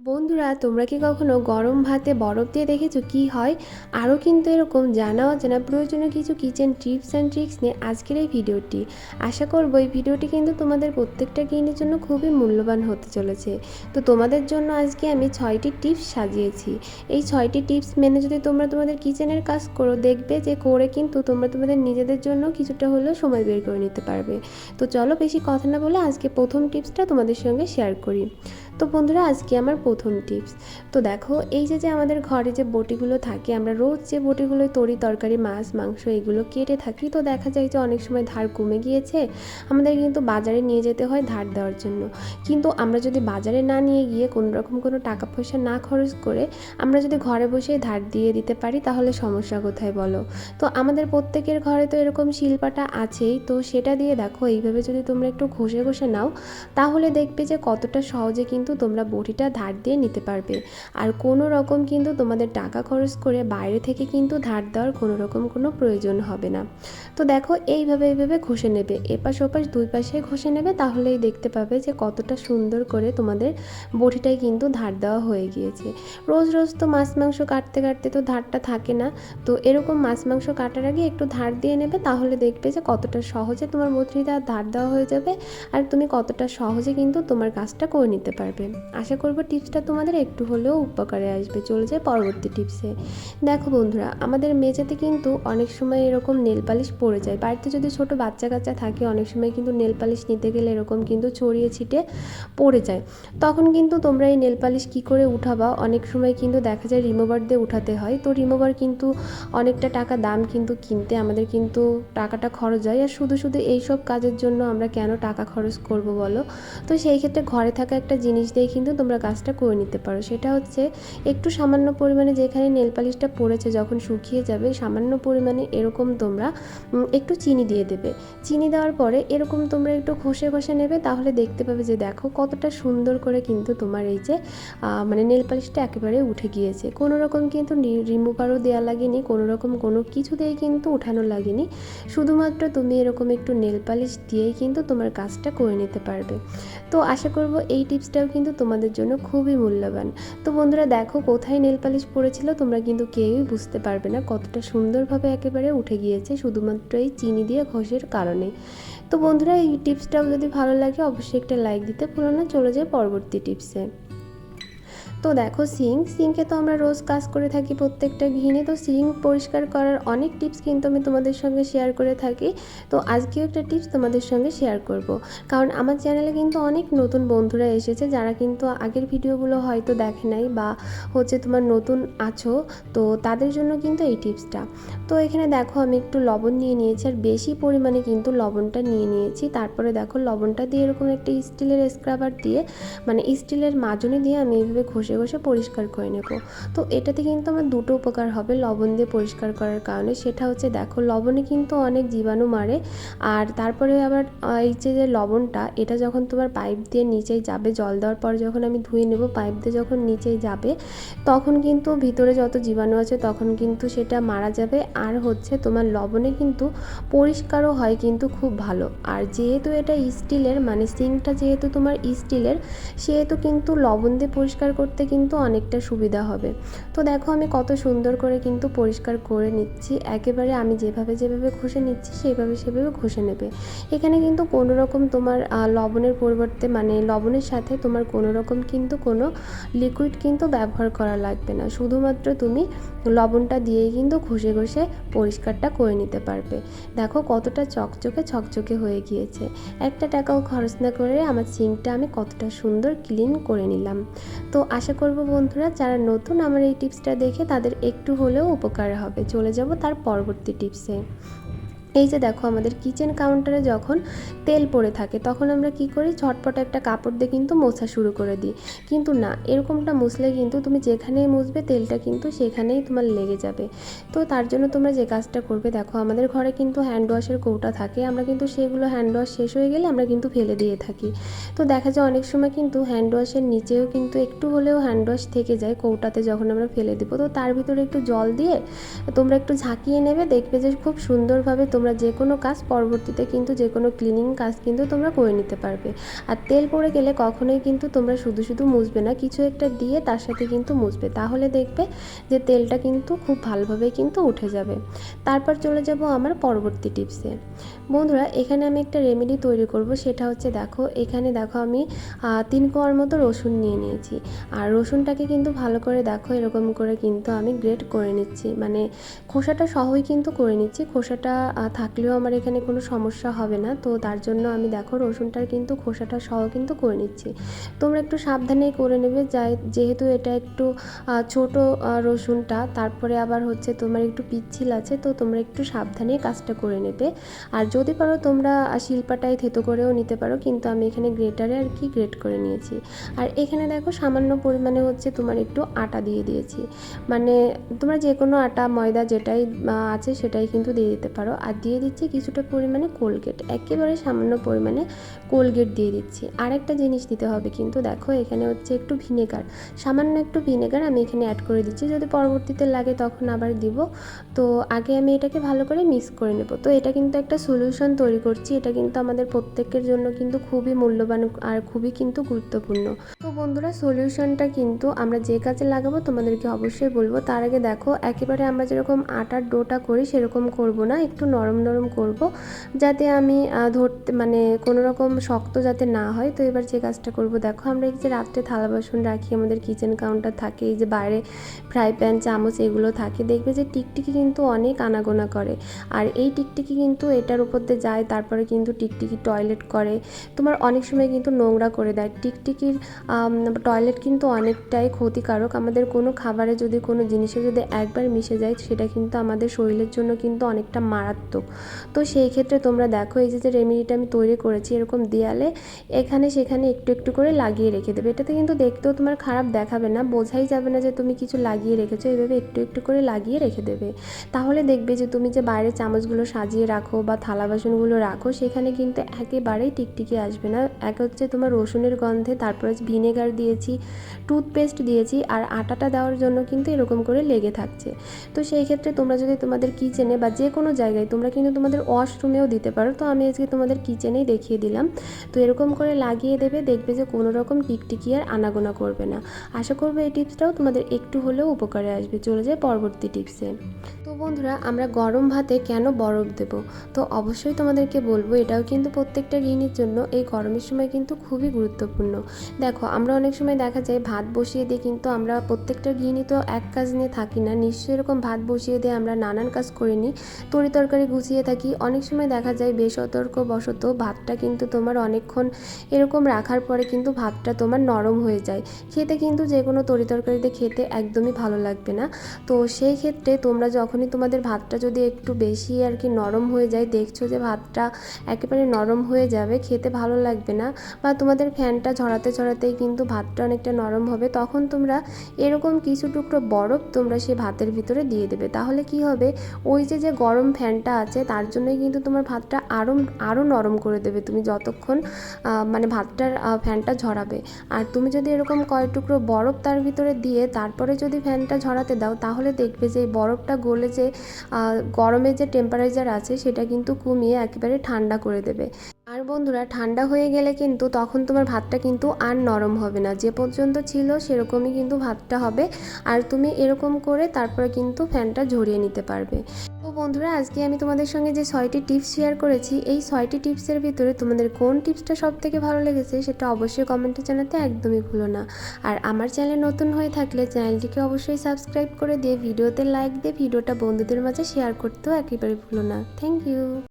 বন্ধুরা, তোমরা কি কখনো গরম ভাতে বরফ দিয়ে দেখেছ কি হয়? আরও কিন্তু এরকম জানাও জানা প্রয়োজনীয় কিছু কিচেন টিপস অ্যান্ড ট্রিক্স নিয়ে আজকের এই ভিডিওটি। আশা করব এই ভিডিওটি কিন্তু তোমাদের প্রত্যেকটা গৃহিণীর জন্য খুবই মূল্যবান হতে চলেছে। তো তোমাদের জন্য আজকে আমি ছয়টি টিপস সাজিয়েছি। এই ছয়টি টিপস মেনে যদি তোমরা তোমাদের কিচেনের কাজ করো, দেখবে যে করে কিন্তু তোমরা তোমাদের নিজেদের জন্য কিছুটা হলেও সময় বের করে নিতে পারবে। তো চলো বেশি কথা না বলে আজকে প্রথম টিপসটা তোমাদের সঙ্গে শেয়ার করি। তো বন্ধুরা, আজকে আমার প্রথম টিপস তো দেখো, এই যে যে আমাদের ঘরে যে বটিগুলো থাকে, আমরা রোজ যে বটিগুলো তরি, তরকারি, মাছ, মাংস, এগুলো কেটে থাকি, তো দেখা যায় যে অনেক সময় ধার কমে গিয়েছে। আমাদের কিন্তু বাজারে নিয়ে যেতে হয় ধার দেওয়ার জন্য। কিন্তু আমরা যদি বাজারে না নিয়ে গিয়ে কোনো রকম কোনো টাকা পয়সা না খরচ করে আমরা যদি ঘরে বসেই ধার দিয়ে দিতে পারি, তাহলে সমস্যা কোথায় বলো? তো আমাদের প্রত্যেকের ঘরে তো এরকম শিলপাটা আছেই, তো সেটা দিয়ে দেখো, এইভাবে যদি তোমরা একটু ঘষে ঘষে নাও, তাহলে দেখবে যে কতটা সহজে কিন্তু তোমরা বটিটা ধার দিয়ে নিতে পারবে। আর কোনো রকম কিন্তু তোমাদের টাকা খরচ করে বাইরে থেকে কিন্তু ধার দেওয়ার কোনো রকম কোনো প্রয়োজন হবে না। তো দেখো, এইভাবে এইভাবে ঘষে নেবে। এপাশ ওপাশ, দুই পাশে ঘষে নেবে, তাহলেই দেখতে পাবে যে কতটা সুন্দর করে তোমাদের বটিটাই কিন্তু ধার দেওয়া হয়ে গিয়েছে। রোজ রোজ তো মাছ, মাংস কাটতে কাটতে তো ধারটা থাকে না। তো এরকম মাছ, মাংস কাটার আগে একটু ধার দিয়ে নেবে, তাহলে দেখবে যে কতটা সহজে তোমার বটিটা ধার দেওয়া হয়ে যাবে। আর তুমি কতটা সহজে কিন্তু তোমার কাজটা করে নিতে পারবে। আশা করব টিপসটা তোমাদের একটু হলেও উপকারে আসবে। চলে যায় পরবর্তী টিপসে দেখো বন্ধুরা, আমাদের মেঝেতে কিন্তু অনেক সময় এরকম নেল পালিশ পড়ে যায়। বাড়িতে যদি ছোট বাচ্চা কাচ্চা থাকে, অনেক সময় কিন্তু নেল পালিশ নিতে গেলে এরকম কিন্তু ছড়িয়ে ছিটে পড়ে যায়। তখন কিন্তু তোমরা এই নেল পালিশ কী করে উঠাবা? অনেক সময় কিন্তু দেখা যায় রিমোভার দিয়ে উঠাতে হয়। তো রিমুভার কিন্তু অনেকটা টাকা দাম কিন্তু কিনতে আমাদের কিন্তু টাকাটা খরচ হয়। আর শুধু শুধু এইসব কাজের জন্য আমরা কেন টাকা খরচ করব বলো? তো সেই ক্ষেত্রে ঘরে থাকা একটা জিনিস দিয়ে কিন্তু তোমরা কাজটা করে নিতে পারো। সেটা হচ্ছে একটু সামান্য পরিমাণে যেখানে নেল পালিশটা পড়েছে যখন শুকিয়ে যাবে, সামান্য পরিমাণে এরকম তোমরা একটু চিনি দিয়ে দেবে। চিনি দেওয়ার পরে এরকম তোমরা একটু ঘষে ঘষে নেবে, তাহলে দেখতে পাবে যে দেখো কতটা সুন্দর করে কিন্তু তোমার এই যে মানে নেল পালিশটা একেবারে উঠে গিয়েছে। কোনো রকম কিন্তু রিমুভারও দেওয়া লাগেনি, কোনো রকম কোনো কিছুতেই কিন্তু উঠানো লাগেনি। শুধুমাত্র তুমি এরকম একটু নেল পালিশ দিয়েই কিন্তু তোমার কাজটা করে নিতে পারবে। তো আশা করব এই টিপসটাও কিন্তু তোমাদের জন্য খুবই মূল্যবান। তো বন্ধুরা দেখো কোথায় নেল পালিশ পড়েছিল, তোমরা কিন্তু কেউই বুঝতে পারবে না কতটা সুন্দরভাবে একেবারে উঠে গিয়েছে শুধুমাত্র এই চিনি দিয়ে ঘষের কারণে। তো বন্ধুরা এই টিপসটাও যদি ভালো লাগে অবশ্যই একটা লাইক দিতে ভুলো না, চলে যায় পরবর্তী টিপসে। তো দেখো, সিঙ্ক, সিঙ্কে তো আমরা রোজ কাজ করে থাকি প্রত্যেকটা ঘিনে তো সিঙ্ক পরিষ্কার করার অনেক টিপস কিন্তু আমি তোমাদের সঙ্গে শেয়ার করে থাকি। তো আজকেও একটা টিপস তোমাদের সঙ্গে শেয়ার করব। কারণ আমার চ্যানেলে কিন্তু অনেক নতুন বন্ধুরা এসেছে, যারা কিন্তু আগের ভিডিওগুলো হয়তো দেখে নাই বা হচ্ছে তোমার নতুন আছো, তো তাদের জন্য কিন্তু এই টিপসটা। তো এখানে দেখো, আমি একটু লবণ নিয়ে নিয়েছি আর বেশি পরিমাণে কিন্তু লবণটা নিয়ে নিয়েছি। তারপরে দেখো, লবণটা দিয়ে এরকম একটা স্টিলের স্ক্রাবার দিয়ে মানে স্টিলের মাজনি দিয়ে আমি এইভাবে ঘষে ঘষে ঘষে পরিষ্কার করে নেব। তো এটাতে কিন্তু আমার দুটো উপকার হবে লবণ দিয়ে পরিষ্কার করার কারণে। সেটা হচ্ছে দেখো, লবণে কিন্তু অনেক জীবাণু মারে। আর তারপরে আবার এই যে যে লবণটা, এটা যখন তোমার পাইপ দিয়ে নিচেই যাবে, জল দেওয়ার পর যখন আমি ধুয়ে নেব, পাইপ দিয়ে যখন নিচেই যাবে, তখন কিন্তু ভিতরে যত জীবাণু আছে, তখন কিন্তু সেটা মারা যাবে। আর হচ্ছে তোমার লবণে কিন্তু পরিষ্কারও হয় কিন্তু খুব ভালো। আর যেহেতু এটা স্টিলের মানে সিঙ্কটা যেহেতু তোমার স্টিলের, সেহেতু কিন্তু লবণ দিয়ে পরিষ্কার করতে কিন্তু অনেকটা সুবিধা হবে। তো দেখো আমি কত সুন্দর করে কিন্তু পরিষ্কার করে নিচ্ছি। একেবারে আমি যেভাবে যেভাবে ঘষে নিচ্ছি, সেইভাবে সেভাবে ঘষে নেবে। এখানে কিন্তু কোনো রকম তোমার লবণের পরিবর্তে মানে লবণের সাথে তোমার কোনো রকম কিন্তু কোনো লিকুইড কিন্তু ব্যবহার করা লাগবে না। শুধুমাত্র তুমি লবণটা দিয়েই কিন্তু ঘষে ঘষে পরিষ্কারটা করে নিতে পারবে। দেখো কতটা চকচকে ছকচকে হয়ে গিয়েছে। একটা টাকাও খরচ না করে আমার সিঙ্কটা আমি কতটা সুন্দর ক্লিন করে নিলাম। তো আশা করব বন্ধুরা, যারা নতুন আমার এই টিপসটা দেখে তাদের একটু হলেও উপকার হবে। চলে যাব তার পরবর্তী টিপসে। এই যে দেখো আমাদের কিচেন কাউন্টারে যখন তেল পড়ে থাকে, তখন আমরা কি করি? ঝটপট একটা কাপড় দিয়ে কিন্তু মোছা শুরু করে দিই। কিন্তু না, এরকমটা মুছলে কিন্তু তুমি যেখানেই মুছবে, তেলটা কিন্তু সেখানেই তোমার লেগে যাবে। তো তার জন্য তোমরা যে কাজটা করবে, দেখো আমাদের ঘরে কিন্তু হ্যান্ড ওয়াশের কৌটা থাকে। আমরা কিন্তু সেগুলো হ্যান্ড ওয়াশ শেষ হয়ে গেলে আমরা কিন্তু ফেলে দিয়ে থাকি। তো দেখা যায় অনেক সময় কিন্তু হ্যান্ড ওয়াশের নিচেও কিন্তু একটু হলেও হ্যান্ড ওয়াশ থেকে যায় কৌটাতে যখন আমরা ফেলে দেবো। তো তার ভিতরে একটু জল দিয়ে তোমরা একটু ঝাঁকিয়ে নেবে, দেখবে যে খুব সুন্দরভাবে তোমরা তোমরা যে কোনো কাজ পরবর্তীতে কিন্তু যে কোনো ক্লিনিং কাজ কিন্তু তোমরা করে নিতে পারবে। আর তেল পড়ে গেলে কখনোই কিন্তু তোমরা শুধু শুধু মুছবে না, কিছু একটা দিয়ে তার সাথে কিন্তু মুছবে। তাহলে দেখবে যে তেলটা কিন্তু খুব ভালোভাবে কিন্তু উঠে যাবে। তারপর চলে যাব আমার পরবর্তী টিপসে বন্ধুরা, এখানে আমি একটা রেমেডি তৈরি করব, সেটা হচ্ছে দেখো, এখানে দেখো আমি তিন কোয়ার মতো রসুন নিয়ে নিয়েছি। আর রসুনটাকে কিন্তু ভালো করে দেখো, এরকম করে কিন্তু আমি গ্রেট করে নিচ্ছি। মানে খোসাটা সহই কিন্তু করে নিচ্ছি। খোসাটা থাকলেও আমার এখানে কোনো সমস্যা হবে না। তো তার জন্য আমি দেখো রসুনটার কিন্তু খোসাটা সহ কিন্তু করে নিচ্ছি। তোমরা একটু সাবধানেই করে নেবে। যাই যেহেতু এটা একটু ছোট রসুনটা তারপরে আবার হচ্ছে তোমার একটু পিচ্ছিল আছে তো তোমরা একটু সাবধানেই কাজটা করে নেবে। আর যদি পারো তোমরা আহ, শিল্পাটায় থেতো করেও নিতে পারো কিন্তু আমি এখানে গ্রেটারে আর কি গ্রেট করে নিয়েছি। আর এখানে দেখো সামান্য পরিমাণে হচ্ছে তোমার একটু আটা দিয়ে দিয়েছি। মানে তোমরা যে কোনো আটা ময়দা যেটাই আছে সেটাই কিন্তু দিয়ে দিতে পারো। আর দিয়ে দিচ্ছি কিছুটা পরিমাণে কোলগেট একেবারে সামান্য পরিমাণে কোলগেট দিয়ে দিচ্ছি। আর একটা জিনিস দিতে হবে কিন্তু দেখো, এখানে হচ্ছে একটু ভিনেগার। সামান্য একটু ভিনেগার আমি এখানে অ্যাড করে দিচ্ছি। যদি পরবর্তীতে লাগে তখন আবার দিব। তো আগে আমি এটাকে ভালো করে মিক্স করে নেব। তো এটা কিন্তু একটা সলিউশন তৈরি করছি। এটা কিন্তু আমাদের প্রত্যেকের জন্য কিন্তু খুবই মূল্যবান আর খুবই কিন্তু গুরুত্বপূর্ণ। তো বন্ধুরা সলিউশনটা কিন্তু আমরা যে কাজে লাগাবো তোমাদেরকে অবশ্যই বলব। তার আগে দেখো, একেবারে আমরা যেরকম আটার ডোটা করি, সেরকম করব না। একটু নরম নরম নরম করব, যাতে আমি ধরতে মানে কোনো রকম শক্ত যাতে না হয়। তো এবার যে কাজটা করব, দেখো আমরা এই যে রাত্রে থালা বাসন রাখি, আমাদের কিচেন কাউন্টার থাকে, এই যে বাইরে ফ্রাই প্যান চামচ এগুলো থাকে, দেখবে যে টিকটিকি কিন্তু অনেক আনাগোনা করে। আর এই টিকটিকি কিন্তু এটার উপর দিয়ে যায়, তারপরে কিন্তু টিকটিকি টয়লেট করে। তোমার অনেক সময় কিন্তু নোংরা করে দেয়। টিকটিকির টয়লেট কিন্তু অনেকটাই ক্ষতিকারক। আমাদের কোনো খাবারে যদি কোনো জিনিসে যদি একবার মিশে যায়, সেটা কিন্তু আমাদের শরীরের জন্য কিন্তু অনেকটা মারাত্মক। তো সেই ক্ষেত্রে তোমরা দেখো এই যে রেমেডিটা আমি তৈরি করেছি এরকম দেয়ালে, এখানে সেখানে একটু একটু করে লাগিয়ে রেখে দেবে। এটাতে কিন্তু দেখতেও তোমার খারাপ দেখাবে না, বোঝাই যাবে না যে তুমি কিছু লাগিয়ে রেখেছো এইভাবে একটু একটু করে লাগিয়ে রেখে দেবে। তাহলে দেখবে যে তুমি যে বাইরে চামচগুলো সাজিয়ে রাখো বা থালা বাসনগুলো রাখো, সেখানে কিন্তু একেবারেই টিকটিকি আসবে না। এক হচ্ছে তোমার রসুনের গন্ধে, তারপরে ভিনেগার দিয়েছি টুথপেস্ট দিয়েছি, আর আটাটা দেওয়ার জন্য কিন্তু এরকম করে লেগে থাকছে। তো সেই ক্ষেত্রে তোমরা যদি তোমাদের কিচেনে বা যে কোনো জায়গায় তোমরা কিন্তু তোমাদের ওয়াশরুমেও দিতে পারো। তো আমি আজকে তোমাদের কিচেনেই দেখিয়ে দিলাম। তো এরকম করে লাগিয়ে দেবে, দেখবে যে কোনো রকম টিকটিকি আর আনাগোনা করবে না। আশা করব এই টিপসটাও তোমাদের একটু হলেও উপকারে আসবে। চলে যায় পরবর্তী টিপসে। তো বন্ধুরা, আমরা গরম ভাতে কেন বরফ দেব? তো অবশ্যই তোমাদেরকে বলব, এটাও কিন্তু প্রত্যেকটা গৃহিণীর জন্য এই গরমের সময় কিন্তু খুবই গুরুত্বপূর্ণ। দেখো, আমরা অনেক সময় দেখা যায় ভাত বসিয়ে দিয়ে কিন্তু আমরা প্রত্যেকটা গৃহিণী তো এক কাজ নিয়ে থাকি না। নিশ্চয়ই এরকম ভাত বসিয়ে দিয়ে আমরা নানান কাজ করে নিই। তরি তরকারি গুছিয়ে থাকি। অনেক সময় দেখা যায় বেসতর্ক বশত ভাতটা কিন্তু তোমার অনেকক্ষণ এরকম রাখার পরে কিন্তু ভাতটা তোমার নরম হয়ে যায়। খেতে কিন্তু যে কোনো তরি তরকারিতে খেতে একদমই ভালো লাগবে না। তো সেই ক্ষেত্রে তোমরা যখনই তোমাদের ভাতটা যদি একটু বেশি আর কি নরম হয়ে যায়, দেখছ যে ভাতটা একেবারে নরম হয়ে যাবে, খেতে ভালো লাগবে না বা তোমাদের ফ্যানটা ঝরাতে ঝরাতেই কিন্তু ভাতটা অনেকটা নরম হবে, তখন তোমরা এরকম কিছু টুকরো বরফ তোমরা সেই ভাতের ভিতরে দিয়ে দেবে। তাহলে কি হবে? ওই যে যে গরম ফ্যানটা আছে তার জন্যই কিন্তু তোমার ভাতটা আরও আরও নরম করে দেবে। তুমি যতক্ষণ মানে ভাতটার ফ্যানটা ঝরাবে। আর তুমি যদি এরকম কয়েক টুকরো বরফ তার ভিতরে দিয়ে তারপরে যদি ফ্যানটা ঝরাতে দাও তাহলে দেখবে যে এই বরফটা গলে যে আহ, গরমের যে টেম্পারেচার আছে সেটা কিন্তু কমিয়ে একেবারে ঠান্ডা করে দেবে। আর বন্ধুরা ঠান্ডা হয়ে গেলে কিন্তু তখন তোমার ভাতটা কিন্তু আর নরম হবে না। যে পর্যন্ত ছিল সেরকমই কিন্তু ভাতটা হবে। আর তুমি এরকম করে তারপরে কিন্তু ফ্যানটা ঝরিয়ে নিতে পারবে। তো বন্ধুরা, আজকে আমি তোমাদের সঙ্গে যে ছয়টি টিপস শেয়ার করেছি, এই ছয়টি টিপসের ভিতরে তোমাদের কোন টিপসটা সব থেকে ভালো লেগেছে সেটা অবশ্যই কমেন্টে জানাতে একদমই ভুলো না। আর আমার চ্যানেল নতুন হয়ে থাকলে চ্যানেলটিকে অবশ্যই সাবস্ক্রাইব করে দিয়ে ভিডিওতে লাইক দিয়ে ভিডিওটা বন্ধুদের মাঝে শেয়ার করতেও একেবারে ভুলো না। Thank you